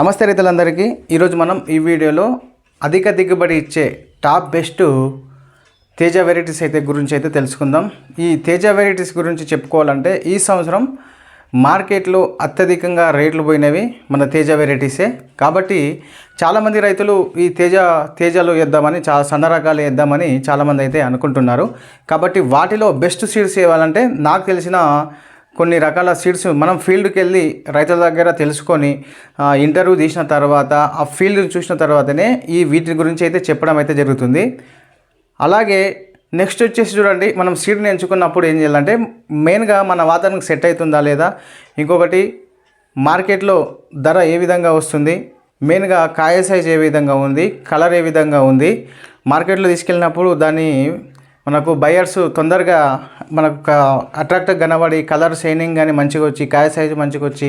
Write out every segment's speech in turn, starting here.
నమస్తే రైతులందరికీ. ఈరోజు మనం ఈ వీడియోలో అధిక దిగుబడి ఇచ్చే టాప్ బెస్ట్ తేజ వెరైటీస్ అయితే గురించి అయితే తెలుసుకుందాం. ఈ తేజ వెరైటీస్ గురించి చెప్పుకోవాలంటే ఈ సంవత్సరం మార్కెట్లో అత్యధికంగా రేట్లు పోయినవి మన తేజ వెరైటీసే. కాబట్టి చాలామంది రైతులు ఈ తేజ తేజలు వేద్దామని చాలా సన్న రకాలు వేద్దామని చాలామంది అయితే అనుకుంటున్నారు. కాబట్టి వాటిలో బెస్ట్ సీడ్స్ ఇవ్వాలంటే నాకు తెలిసిన కొన్ని రకాల సీడ్స్ మనం ఫీల్డ్కి వెళ్ళి రైతుల దగ్గర తెలుసుకొని ఇంటర్వ్యూ తీసిన తర్వాత ఆ ఫీల్డ్ చూసిన తర్వాతనే ఈ వీటి గురించి అయితే చెప్పడం అయితే జరుగుతుంది. అలాగే నెక్స్ట్ వచ్చేసి చూడండి మనం సీడ్ని ఎంచుకున్నప్పుడు ఏం చేయాలంటే మెయిన్గా మన వాతావరణం సెట్ అవుతుందా లేదా? ఇంకొకటి మార్కెట్లో ధర ఏ విధంగా వస్తుంది? మెయిన్గా కాయ సైజ్ ఏ విధంగా ఉంది? కలర్ ఏ విధంగా ఉంది? మార్కెట్లో తీసుకెళ్ళినప్పుడు దాన్ని మనకు బయర్స్ తొందరగా మనకు అట్రాక్టివ్ కనబడి కలర్ షైనింగ్ కానీ మంచిగా వచ్చి కాయ సైజు మంచిగా వచ్చి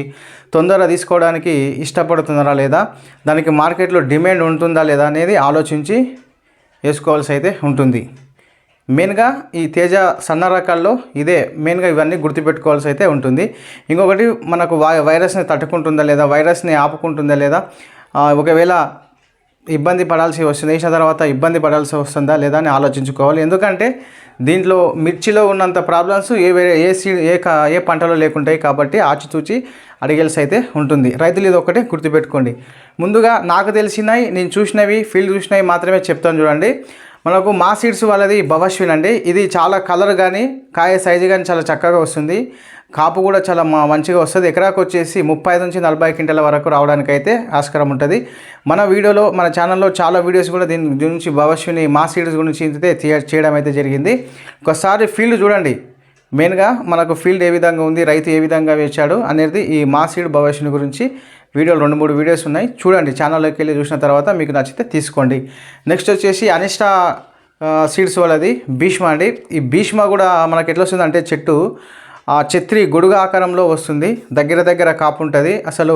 తొందరగా తీసుకోవడానికి ఇష్టపడుతున్నారా లేదా? దానికి మార్కెట్లో డిమాండ్ ఉంటుందా లేదా అనేది ఆలోచించి వేసుకోవాల్సి అయితే ఉంటుంది. మెయిన్గా ఈ తేజ సన్న రకాల్లో ఇదే మెయిన్గా ఇవన్నీ గుర్తుపెట్టుకోవాల్సి అయితే ఉంటుంది. ఇంకొకటి మనకు వై వైరస్ని తట్టుకుంటుందా లేదా? వైరస్ని ఆపుకుంటుందా లేదా? ఒకవేళ ఇబ్బంది పడాల్సి వస్తుంది. వేసిన తర్వాత ఇబ్బంది పడాల్సి వస్తుందా లేదా అని ఆలోచించుకోవాలి. ఎందుకంటే దీంట్లో మిర్చిలో ఉన్నంత ప్రాబ్లమ్స్ ఏ వేరే ఏ సీ ఏ కా ఏ పంటలో లేకుంటాయి కాబట్టి ఆచితూచి అడిగేల్సి అయితే ఉంటుంది. రైతులు ఇది ఒకటే గుర్తుపెట్టుకోండి. ముందుగా నాకు తెలిసినవి నేను చూసినవి ఫీల్డ్ చూసినవి మాత్రమే చెప్తాను చూడండి. మనకు మా సీడ్స్ వాళ్ళది భవశ్విన్ అండి ఇది చాలా కలర్ కానీ కాయ సైజు కానీ చాలా చక్కగా వస్తుంది. కాపు కూడా చాలా మా మంచిగా వస్తుంది. ఎకరాకు వచ్చేసి ముప్పై నుంచి నలభై క్వింటల వరకు రావడానికి అయితే ఆస్కారం ఉంటుంది. మన వీడియోలో మన ఛానల్లో చాలా వీడియోస్ కూడా దీని గురించి నుంచి మా సీడ్స్ గురించి అయితే చేయడం అయితే జరిగింది. ఒకసారి ఫీల్డ్ చూడండి. మెయిన్గా మనకు ఫీల్డ్ ఏ విధంగా ఉంది రైతు ఏ విధంగా వేచాడు అనేది ఈ మా సీడ్ భవిష్యత్తు గురించి వీడియోలు రెండు మూడు వీడియోస్ ఉన్నాయి. చూడండి ఛానల్లోకి వెళ్ళి చూసిన తర్వాత మీకు నచ్చితే తీసుకోండి. నెక్స్ట్ వచ్చేసి అనిష్ట సీడ్స్ వాళ్ళది భీష్మ అండి. ఈ భీష్మ కూడా మనకి ఎట్లా వస్తుందంటే చెట్టు ఆ చిత్రి గొడుగు ఆకారంలో వస్తుంది. దగ్గర దగ్గర కాపు ఉంటుంది. అసలు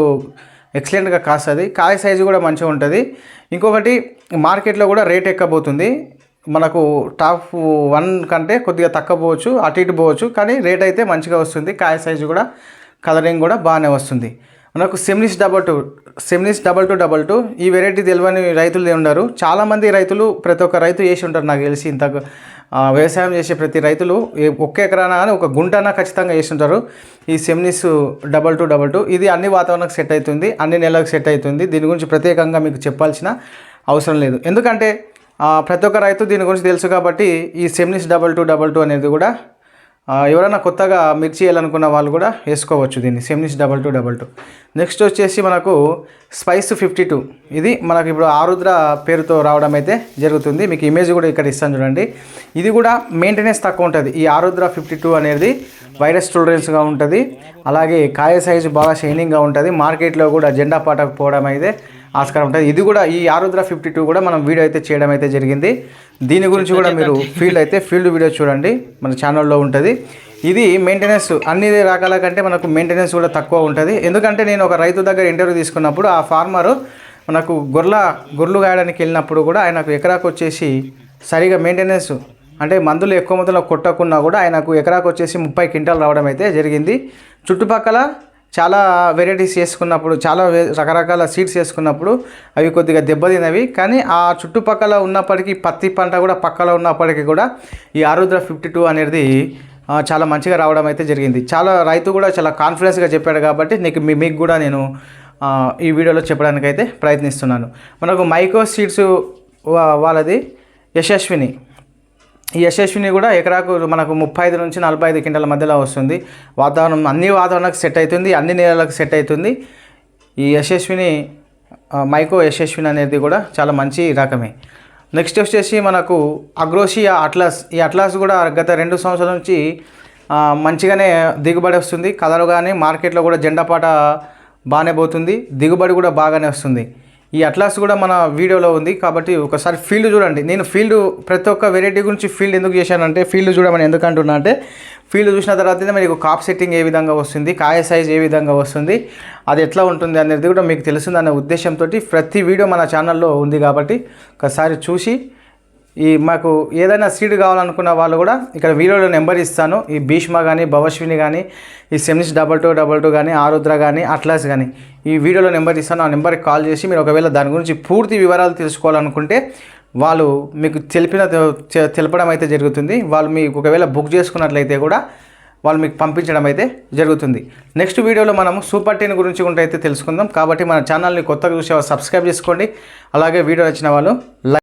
ఎక్సలెంట్గా కాస్తుంది. కాయ సైజు కూడా మంచిగా ఉంటుంది. ఇంకొకటి మార్కెట్లో కూడా రేట్ ఎక్కబోతుంది. మనకు టాప్ వన్ కంటే కొద్దిగా తక్కువ పోవచ్చు అటు ఇటు పోవచ్చు కానీ రేట్ అయితే మంచిగా వస్తుంది. కాయ సైజు కూడా కలరింగ్ కూడా బాగానే వస్తుంది. మనకు Seminis double two Seminis double two double two ఈ వెరైటీ తెలియని రైతులు ఉన్నారు. చాలామంది రైతులు ప్రతి ఒక్క రైతు వేసి ఉంటారు నాకు తెలిసి ఇంత వ్యవసాయం చేసే ప్రతి రైతులు ఒక్క ఎకరాన ఒక గుంటన ఖచ్చితంగా వేసి ఉంటారు. ఈ Seminis double two double two ఇది అన్ని వాతావరణకు సెట్ అవుతుంది అన్ని నెలలకు సెట్ అవుతుంది. దీని గురించి ప్రత్యేకంగా మీకు చెప్పాల్సిన అవసరం లేదు. ఎందుకంటే ప్రతి ఒక్క రైతు దీని గురించి తెలుసు కాబట్టి ఈ Seminis double two double two అనేది కూడా ఎవరైనా కొత్తగా మిర్చి వేయాలనుకున్న వాళ్ళు కూడా వేసుకోవచ్చు దీన్ని. Seminis double two double two next వచ్చేసి మనకు స్పైస్ ఫిఫ్టీ టూ ఇది మనకి ఇప్పుడు ఆరుద్ర పేరుతో రావడం అయితే జరుగుతుంది. మీకు ఇమేజ్ కూడా ఇక్కడ ఇస్తాను చూడండి. ఇది కూడా మెయింటెనెన్స్ తక్కువ ఉంటుంది. ఈ ఆరుద్ర ఫిఫ్టీ టూ అనేది వైరస్ టోలరెన్స్గా ఉంటుంది. అలాగే కాయ సైజు బాగా షైనింగ్గా ఉంటుంది. మార్కెట్లో కూడా జెండా పాటకు పోవడం అయితే ఆస్కారం ఉంటుంది. ఇది కూడా ఈ ఆరుద్ర ఫిఫ్టీ టూ కూడా మనం వీడియో అయితే చేయడం అయితే జరిగింది. దీని గురించి కూడా మీరు ఫీల్డ్ అయితే ఫీల్డ్ వీడియో చూడండి. మన ఛానల్లో ఉంటుంది. ఇది మెయింటెనెన్స్ అన్ని రకాల కంటే మనకు మెయింటెనెన్స్ కూడా తక్కువ ఉంటుంది. ఎందుకంటే నేను ఒక రైతు దగ్గర ఇంటర్వ్యూ తీసుకున్నప్పుడు ఆ ఫార్మరు మనకు గొర్రెల గొర్రెలు గాయడానికి వెళ్ళినప్పుడు కూడా ఆయనకు ఎకరాకు వచ్చేసి సరిగా మెయింటెనెన్స్ అంటే మందులు ఎక్కువ మొత్తంలో కొట్టకున్నా కూడా ఆయనకు ఎకరాకు వచ్చేసి ముప్పై క్వింటాలు రావడం అయితే జరిగింది. చుట్టుపక్కల చాలా వెరైటీస్ చేసుకున్నప్పుడు చాలా వే- రకరకాల సీడ్స్ వేసుకున్నప్పుడు అవి కొద్దిగా దెబ్బతినవి కానీ ఆ చుట్టుపక్కల ఉన్నప్పటికీ పత్తి పంట కూడా పక్కలో ఉన్నప్పటికీ కూడా ఈ ఆరుద్ర ఫిఫ్టీ టూ అనేది చాలా మంచిగా రావడం అయితే జరిగింది. చాలా రైతు కూడా చాలా కాన్ఫిడెన్స్గా చెప్పాడు కాబట్టి నీకు మీ- మీకు కూడా నేను ఈ వీడియోలో చెప్పడానికి అయితే ప్రయత్నిస్తున్నాను. మనకు మైక్రో సీడ్స్ వాళ్ళది యశస్విని. ఈ యశస్విని కూడా ఎకరాకు మనకు ముప్పై ఐదు నుంచి నలభై ఐదు క్వింటాల మధ్యలో వస్తుంది. వాతావరణం అన్ని వాతావరణానికి సెట్ అవుతుంది అన్ని నేలలకు సెట్ అవుతుంది. ఈ యశస్విని మైకో యశస్విని అనేది కూడా చాలా మంచి రకమే. నెక్స్ట్ వచ్చేసి మనకు అగ్రోషియా అట్లాస్. ఈ అట్లాస్ కూడా గత రెండు సంవత్సరాల నుంచి మంచిగానే దిగుబడి వస్తుంది. కలర్ కానీ మార్కెట్లో కూడా జెండాపాట బాగానే పోతుంది. దిగుబడి కూడా బాగానే వస్తుంది. ఈ అట్లాస్ కూడా మన వీడియోలో ఉంది. కాబట్టి ఒకసారి ఫీల్డ్ చూడండి. నేను ఫీల్డ్ ప్రతి ఒక్క వెరైటీ గురించి ఫీల్డ్ ఎందుకు చేశానంటే ఫీల్డ్ చూడమని ఎందుకు అంటున్నా అంటే ఫీల్డ్ చూసిన తర్వాత మీకు కాప్ సెట్టింగ్ ఏ విధంగా వస్తుంది కాయ సైజ్ ఏ విధంగా వస్తుంది అది ఎట్లా ఉంటుంది అనేది కూడా మీకు తెలుస్తుంది అనే ఉద్దేశంతో ప్రతి వీడియో మన ఛానల్లో ఉంది కాబట్టి ఒకసారి చూసి ఈ మాకు ఏదైనా సీడ్ కావాలనుకున్న వాళ్ళు కూడా ఇక్కడ వీడియోలో నెంబర్ ఇస్తాను. ఈ భీష్మ కానీ భవశ్విని కానీ ఈ Seminis double two double two కానీ ఆరుద్ర కానీ అట్లాస్ కానీ ఈ వీడియోలో నెంబర్ ఇస్తాను. ఆ నెంబర్కి కాల్ చేసి మీరు ఒకవేళ దాని గురించి పూర్తి వివరాలు తెలుసుకోవాలనుకుంటే వాళ్ళు మీకు తెలిపిన తెలపడం అయితే జరుగుతుంది. వాళ్ళు మీకు ఒకవేళ బుక్ చేసుకున్నట్లయితే కూడా వాళ్ళు మీకు పంపించడం అయితే జరుగుతుంది. నెక్స్ట్ వీడియోలో మనము సూపర్ టెన్ గురించి కూడా అయితే తెలుసుకుందాం. కాబట్టి మన ఛానల్ని కొత్తగా చూసే సబ్స్క్రైబ్ చేసుకోండి. అలాగే వీడియో వచ్చిన వాళ్ళు లైక్